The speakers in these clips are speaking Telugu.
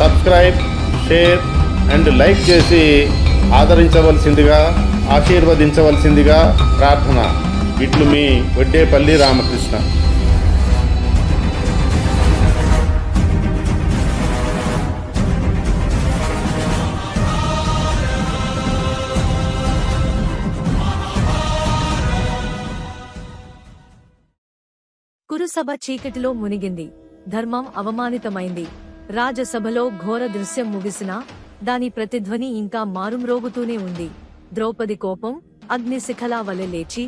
సబ్స్క్రైబ్ షేర్ అండ్ లైక్ చేసి ఆదరించవలసిందిగా ఆశీర్వదించవలసిందిగా ప్రార్థన. ఇట్లు మీ వడ్డేపల్లి రామకృష్ణ. కురుసభ చీకటిలో మునిగింది. ధర్మం అవమానితమైంది. రాజసభలో ఘోర దృశ్యం ముగిసినా దాని ప్రతిధ్వని ఇంకా మారుమ్రోగుతూనే ఉంది. ద్రౌపది కోపం అగ్నిశిఖలా వలె లేచి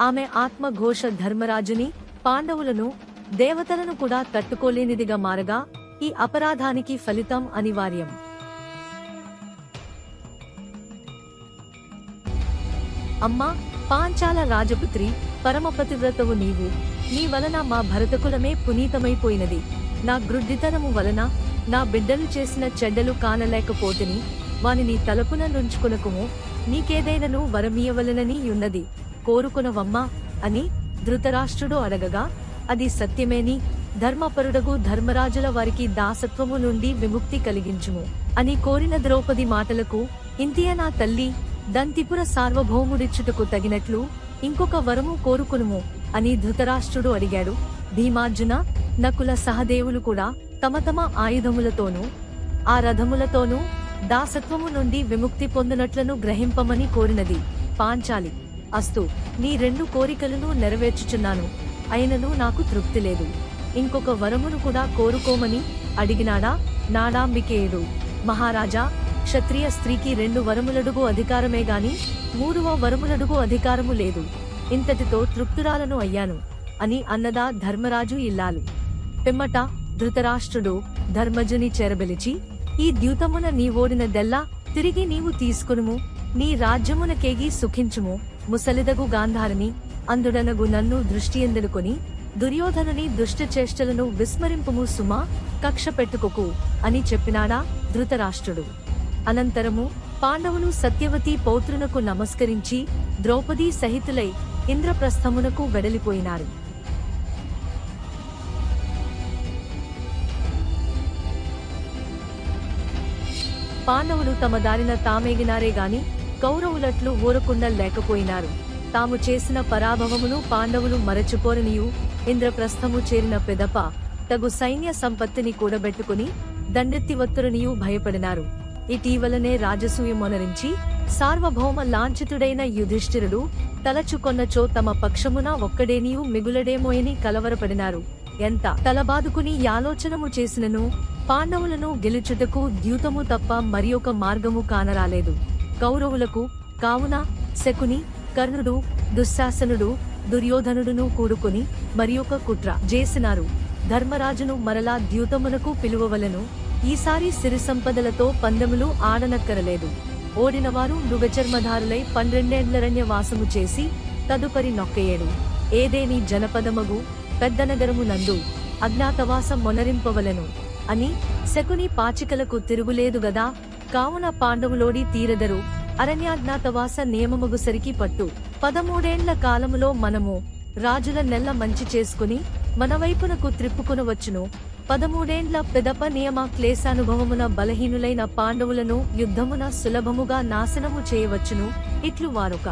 ఆమె ఆత్మఘోష ధర్మరాజుని పాండవులను దేవతలను కూడా తట్టుకోలేనిదిగా మారగా ఈ అపరాధానికి ఫలితం అనివార్యం. అమ్మా పాంచాల రాజపుత్రి పరమపతివ్రతవు నీవు. నీ వలన మా భరతకులమే పునీతమైపోయినది. నా గ్రుడ్డితనము వలన నా బిడ్డలు చేసిన చెడ్డలు కానలేకపోతిని వానిని తలపున నుంచుకునకుము. నీకేదైనను వరమీయవలనని యున్నది కోరుకునవమ్మా అని ధృతరాష్ట్రుడు అడగగా అది సత్యమేని ధర్మపరుడగు ధర్మరాజుల వారికి దాసత్వము నుండి విముక్తి కలిగించుము. అని కోరిన ద్రౌపది మాటలకు ఇంతియ నా తల్లి దంతిపుర సార్వభౌముడిచ్చుటకు తగినట్లు ఇంకొక వరము కోరుకునుము అని ధృతరాష్ట్రుడు అడిగాడు. భీమార్జున నకుల సహదేవులు కూడా తమ తమ ఆయుధములతోనూ ఆ రథములతోనూ దాసత్వము నుండి విముక్తి పొందినట్లను గ్రహింపమని కోరినది. పాంచాలి అస్తు నీ రెండు కోరికలను నెరవేర్చుచున్నాను. అయినను నాకు తృప్తి లేదు. ఇంకొక వరమును కూడా కోరుకోమని అడిగినాడా? నాడాంబికేయుడు. మహారాజా క్షత్రియ స్త్రీకి రెండు వరములడుగు అధికారమే గాని మూడవ వరములడుగు అధికారము లేదు. ఇంతటితో తృప్తురాలను అయ్యాను అని అన్నదా ధర్మరాజు ఇల్లాలు. పిమ్మట ధృతరాష్ట్రుడు ధర్మజుని చేరబెలిచి ఈ ద్యూతమున నీవోడినదెల్లా తిరిగి నీవు తీసుకునుము. నీ రాజ్యమునకేగి సుఖించుము. ముసలిదగు గాంధారిని అందుడనగు నన్ను దృష్టి ఎందుకొని దుర్యోధనుని దుష్టచేష్టలను విస్మరింపుము సుమా కక్ష పెట్టుకుకు అని చెప్పినాడా ధృతరాష్ట్రుడు. అనంతరము పాండవులు సత్యవతి పౌత్రునకు నమస్కరించి ద్రౌపదీ సహితులై ఇంద్రప్రస్థమునకు వెడలిపోయినారు. పాండవులు తమ దారిన తామేగినారే గాని కౌరవులట్లు ఊరకుండా లేకపోయినారు. తాము చేసిన పరాభవమును పాండవులు మరచిపోరనియు ఇంద్రప్రస్థము చేరిన పెదప తగు సైన్య సంపత్తిని కూడబెట్టుకుని దండెత్తివత్తురనియు భయపడినారు. ఇటీవలనే రాజసూయమొనరించి సార్వభౌమ లాంఛితుడైన యుధిష్ఠిరుడు తలచుకొన్నచో తమ పక్షమున ఒక్కడేనియు మిగులడేమోయని కలవరపడినారు. ఎంత తలబాదుకుని యాలోచనము చేసినను పాండవులను గెలుచుటకు ద్యూతము తప్ప మరి ఒక మార్గము కానరాలేదు. కౌరవులకు కావున శకుని కర్ణుడు దుశ్శాసనుడు దుర్యోధనుడును కూడుకుని మరి ఒక కుట్ర చేసినారు. ధర్మరాజును మరలా ద్యూతమునకు పిలువవలను. ఈసారి సిరి సంపదలతో పందెములు ఆడనక్కరలేదు. ఓడినవారు మృగచర్మధారులై పన్నెండేండ్లరణ్య వాసము చేసి తదుపరి నొక్కయేడు ఏదేని జనపదమగు పెద్ద నగరము నందు అజ్ఞాతవాసం మొనరింపవలెను. అని శకుని పాచికలకు తిరుగులేదు గదా. కావున పాండవులోడి తీరదరు. అరణ్యాజ్ఞాతవాస నియమముగు సరికి పట్టు. పదమూడేండ్ల కాలములో మనము రాజుల నెల్ల మంచి చేసుకుని మన వైపునకు త్రిప్పుకొనవచ్చును పదమూడేండ్ల పెదప నియమ క్లేశానుభవమున బలహీనులైన పాండవులను యుద్ధమున సులభముగా నాశనము చేయవచ్చును. ఇట్లు వారొక.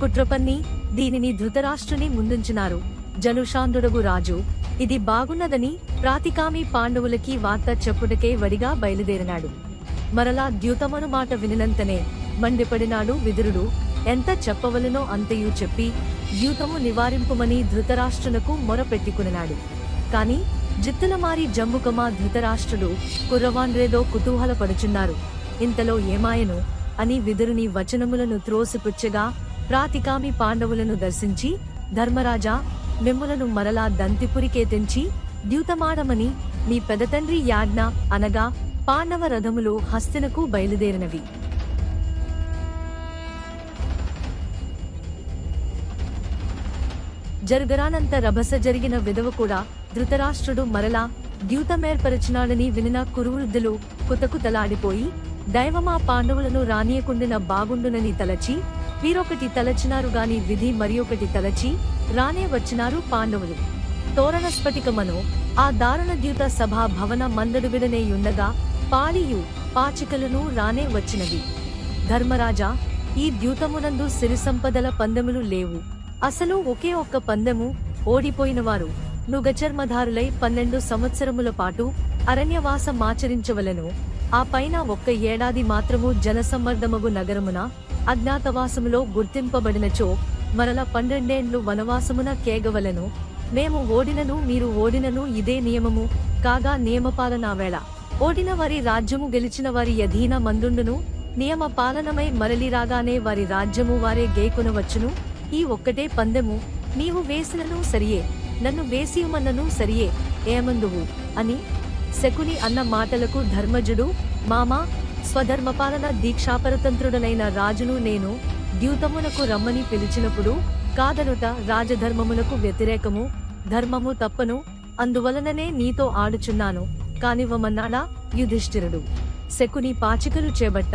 కుట్రపన్ని దీనిని ధృతరాష్ట్రుని ముందుంచినారు. జనుషాంధుడగు రాజు. ఇది బాగున్నదని ప్రాతికామి పాండవులకి వార్త చెప్పుటకే వడిగా బయలుదేరినాడు. మరలా ద్యూతమను మాట వినినంతనే మండిపడినాడు విదురుడు. ఎంత చెప్పవలనో అంతయు చెప్పి ద్యూతము నివారింపుమని ధృతరాష్ట్రునకు మొరపెట్టుకున్నాడు. కాని జిత్తులమారి జమ్ముకమా ధృతరాష్ట్రుడు కుర్రవాన్రేదో కుతూహలపడుచున్నారు. ఇంతలో ఏమాయను అని విదురుని వచనములను త్రోసిపుచ్చగా ప్రాతికామి పాండవులను దర్శించి ధర్మరాజా మిమ్ములను మరలా దంతిపురికే తెంచి ద్యూతమాడమని మీ పెదతండ్రి యాజ్ఞ అనగా పాండవ రథములు హస్తినకు బయలుదేరినవి. జరుగరానంత రభస జరిగిన విధవ కూడా ధృతరాష్ట్రుడు మరలా ద్యూతమేర్పరచినాడని వినిన కురువృద్ధులు కుతకుతలాడిపోయి దైవమా పాండవులను రానియకుండిన బాగుండునని తలచి వీరొకటి తలచినారు గాని విధి మరియొకటి తలచి రానే వచ్చినారు పాండవులు. తోరణ స్ఫటికమను ఆ దారుణ ద్యూత సభా భవన మందడు విడనేయుండగా పాళియు పాచికలను రానే వచ్చినవి. ధర్మరాజా ఈ ద్యూతమునందు సిరి సంపదల పందెములు లేవు. అసలు ఒకే ఒక్క పందెము ఓడిపోయినవారు నుగచర్మధారులై పన్నెండు సంవత్సరముల పాటు అరణ్యవాసమాచరించవలెను ఆ పైన ఒక్క ఏడాది మాత్రము జనసమ్మర్దమగు నగరమున అజ్ఞాతవాసములో గుర్తింపబడినచో మరల పన్నెండేండ్లు వనవాసమున కేగవలను. మేము ఓడినను మీరు ఓడినను ఇదే నియమము. కాగా నియమపాలనావేళ ఓడిన వారి రాజ్యము గెలిచిన వారి యధీన మందుండును. నియమ పాలనమై మరలి రాగానే వారి రాజ్యము వారే గేకొనవచ్చును. ఈ ఒక్కటే పందెము. నీవు వేసినను సరియే. నన్ను వేసియుమన్నను సరియే. ఏమందువు? అని శకుని అన్న మాటలకు ధర్మజుడు మామా స్వధర్మపాలన దీక్షాపరతంత్రుడనైన రాజును నేను ద్యూతమునకు రమ్మని పిలిచినప్పుడు కాదనుట రాజధర్మములకు వ్యతిరేకము ధర్మము తప్పను అందువలననే నీతో ఆడుచున్నాను. కానివ్వమన్నాడా? యుధిష్ఠిరుడు. శకుని పాచికలు చేబట్ట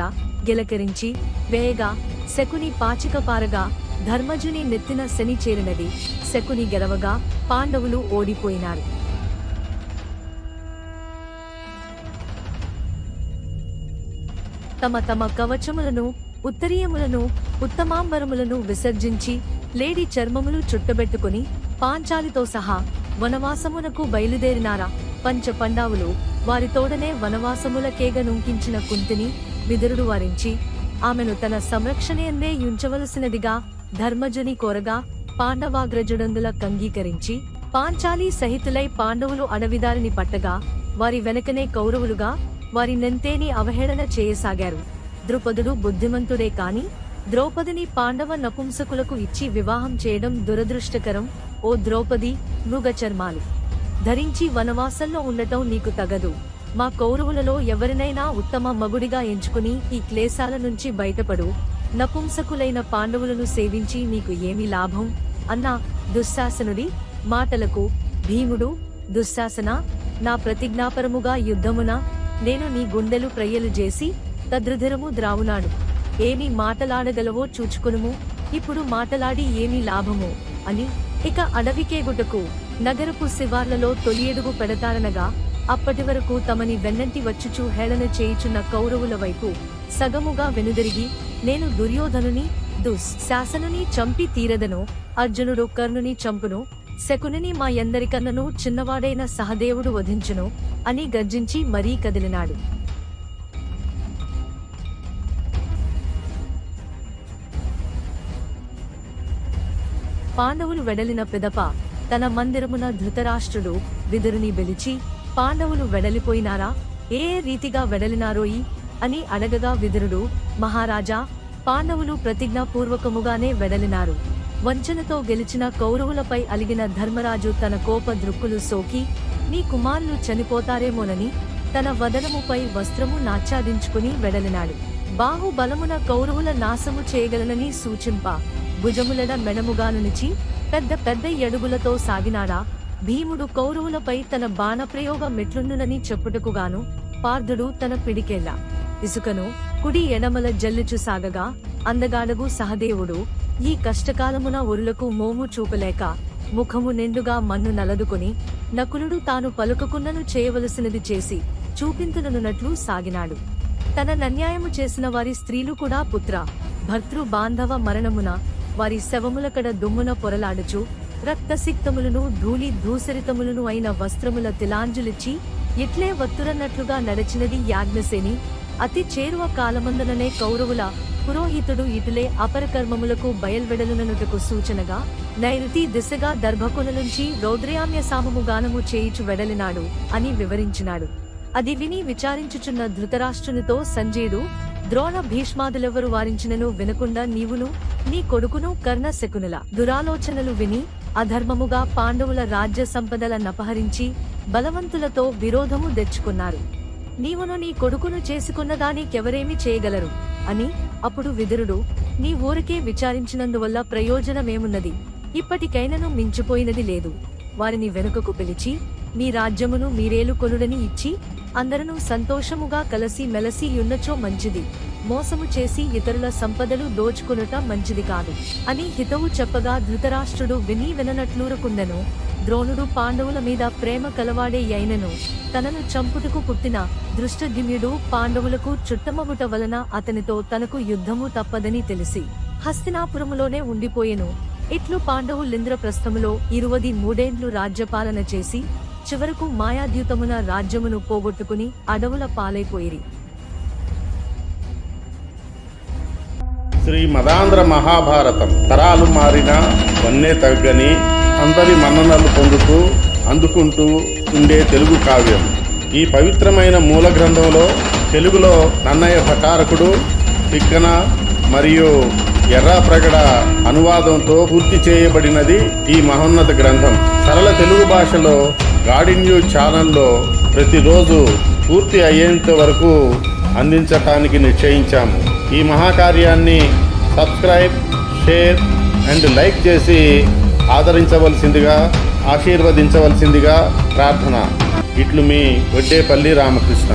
గిలకరించి వేయగా శకుని పాచిక పారగా ధర్మజుని నెత్తిన శని చేరినది. శకుని గెలవగా పాండవులు ఓడిపోయినారు. తమ తమ కవచములను ఉత్తరీయములను ఉత్తమాంబరములను విసర్జించి లేడి చర్మములు చుట్టబెట్టుకుని పాంచాలితో సహా వనవాసమునకు బయలుదేరినారా? పంచ పండావులు వారి తోడనే వనవాసములకేగ నుంకించిన కుంతిని విదురుడు వారించి ఆమెను తన సంరక్షణయందే యుంచవలసినదిగా ధర్మజని కోరగా పాండవాగ్రజుడందుల కంగీకరించి పాంచాలి సహితులై పాండవులు అడవిదారిని పట్టగా వారి వెనకనే కౌరవులుగా వారి నెంతేని అవహేళన చేయసాగారు. ద్రుపదుడు బుద్ధిమంతుడే కాని ద్రౌపదిని పాండవ నపుంసకులకు ఇచ్చి వివాహం చేయడం దురదృష్టకరం. ఓ ద్రౌపది మృగచర్మాలు. ధరించి వనవాసంలో ఉండటం నీకు తగదు. మా కౌరవులలో ఎవరినైనా ఉత్తమ మగుడిగా ఎంచుకుని ఈ క్లేశాల నుంచి బయటపడు. నపుంసకులైన పాండవులను సేవించి నీకు ఏమి లాభం? అన్న దుశ్శాసనుడి మాటలకు భీముడు దుశ్శాసన నా ప్రతిజ్ఞాపరముగా యుద్ధమున? నేను నీ గుండెలు ప్రయలు చేసి తద్రుధిరము ద్రావునాడు ఏమి మాటలాడగలవో చూచుకునుము. ఇప్పుడు మాటలాడి ఏమి లాభము అని ఇక అడవికేగుటకు నగరపు శివార్లలో తొలియడుగు పెడతారనగా అప్పటి వరకు తమని వెన్నంటి వచ్చుచూ హేళన చేయుచున్న కౌరవుల వైపు సగముగా వెనుదిరిగి నేను దుర్యోధనుని దుస్ శాసనుని చంపి తీరదను అర్జునుడు కర్ణుని చంపును శకునిని మా ఎందరికన్నను చిన్నవాడైన సహదేవుడు వధించును అని గర్జించి మరీ కదిలినాడు. పాండవులు వెడలిన పిదప తన మందిరమున ధృతరాష్ట్రుడు విదురుని బెలిచి పాండవులు వెడలిపోయినారా? ఏ రీతిగా వెడలినారోయి అని అడగగా విదురుడు మహారాజా పాండవులు ప్రతిజ్ఞాపూర్వకముగానే వెడలినారు. వంచనతో గెలిచిన కౌరవులపై అలిగిన ధర్మరాజు తన కోప దృక్కులు సోకి నీ కుమారులు చనిపోతారేమోనని తన వదనముపై వస్త్రము నాచ్ఛాదించుకుని వెడలినాడు. బాహుబలమున కౌరవుల నాశము చేయగలనని సూచింప. భుజములడ మెడముగానునిచి పెద్ద పెద్ద ఎడుగులతో సాగినాడా? భీముడు కౌరవులపై తన బాణప్రయోగ మెట్లుండునని చెప్పుటకుగాను పార్థుడు తన పిడికెళ్ళ. ఇసుకను కుడి ఎడమల జల్లుచు సాగగా అందగాడగు సహదేవుడు ఈ కష్టకాలమున ఒరులకు మోము చూపలేక ముఖము నిండుగా మన్ను నలదుకుని నకులుడు తాను పలుకకున్నను చేయవలసినది చేసి చూపింతుననున్నట్లు సాగినాడు. తన నన్యాయము చేసిన వారి స్త్రీలు కూడా పుత్ర భర్తృ బాంధవ మరణమున వారి శవములకడ దుమ్మున పొరలాడుచు రక్తసిక్తములను ధూళి ధూసరితములను అయిన వస్త్రముల తిలాంజులిచ్చి ఇట్లే వత్తురన్నట్లుగా నడచినది యాజ్ఞసేని. అతి చేరువ కాలమందుననే కౌరవుల పురోహితుడు ఇటులే అపరకర్మములకు బయల్వెడలుననుటకు సూచనగా నైరుతి దిశగా దర్భకుల నుంచి రౌద్రయామ్య సామము గానము చేయిచు వెడలినాడు అని వివరించినాడు. అది విని విచారించుచున్న ధృతరాష్ట్రునితో సంజయుడు ద్రోణ భీష్మాదులెవరు వారించినను వినకుండా నీవును నీ కొడుకును కర్ణ శకునుల దురాలోచనలు విని అధర్మముగా పాండవుల రాజ్య సంపదల నపహరించి బలవంతులతో విరోధము తెచ్చుకున్నారు. నీవును నీ కొడుకును చేసుకున్న దానికెవరేమి చేయగలరు? అని అప్పుడు విదురుడు నీ ఊరికే విచారించినందువల్ల ప్రయోజనమేమున్నది? ఇప్పటికైనను మించిపోయినది లేదు. వారిని వెనుకకు పిలిచి మీ రాజ్యమును మీరేలు కొనుడని ఇచ్చి అందరూ సంతోషముగా కలసి మెలసి యున్నచో మంచిది. మోసము చేసి ఇతరుల సంపదలు దోచుకొనుట మంచిది కాదు. అని హితవు చెప్పగా ధృతరాష్ట్రుడు విని విననట్లూరుకుండెను. ద్రోణుడు పాండవుల మీద ప్రేమ కలవాడే అయినను. తనను చంపుటకు పుట్టిన దృష్టద్యుమ్యుడు పాండవులకు చుట్టమవుట వలన అతనితో తనకు యుద్ధము తప్పదని తెలిసి హస్తినాపురములోనే ఉండిపోయెను. ఇట్లు పాండవులింద్రప్రస్థములో ఇరువది మూడేండ్లు రాజ్యపాలన చేసి చివరకు మాయాద్యూతమున రాజ్యమును పోగొట్టుకుని అడవుల పాలైపోయిరి శ్రీ మదాంధ్ర మహాభారతం తరాలు మారిన వన్నే తగ్గని అందరి మన్ననలు పొందుతూ అందుకుంటూ ఉండే తెలుగు కావ్యం. ఈ పవిత్రమైన మూల గ్రంథంలో తెలుగులో నన్నయ్య భటారకుడు తిక్కన మరియు ఎర్రాప్రగడ అనువాదంతో పూర్తి చేయబడినది ఈ మహోన్నత గ్రంథం. సరళ తెలుగు భాషలో గాడి న్యూస్ ఛానల్లో ప్రతిరోజు పూర్తి అయ్యేంత వరకు అందించటానికి నిశ్చయించాము. ఈ మహాకార్యాన్ని సబ్స్క్రైబ్ షేర్ అండ్ లైక్ చేసి ఆదరించవలసిందిగా ఆశీర్వదించవలసిందిగా ప్రార్థన. ఇట్లు మీ వడ్డేపల్లి రామకృష్ణ.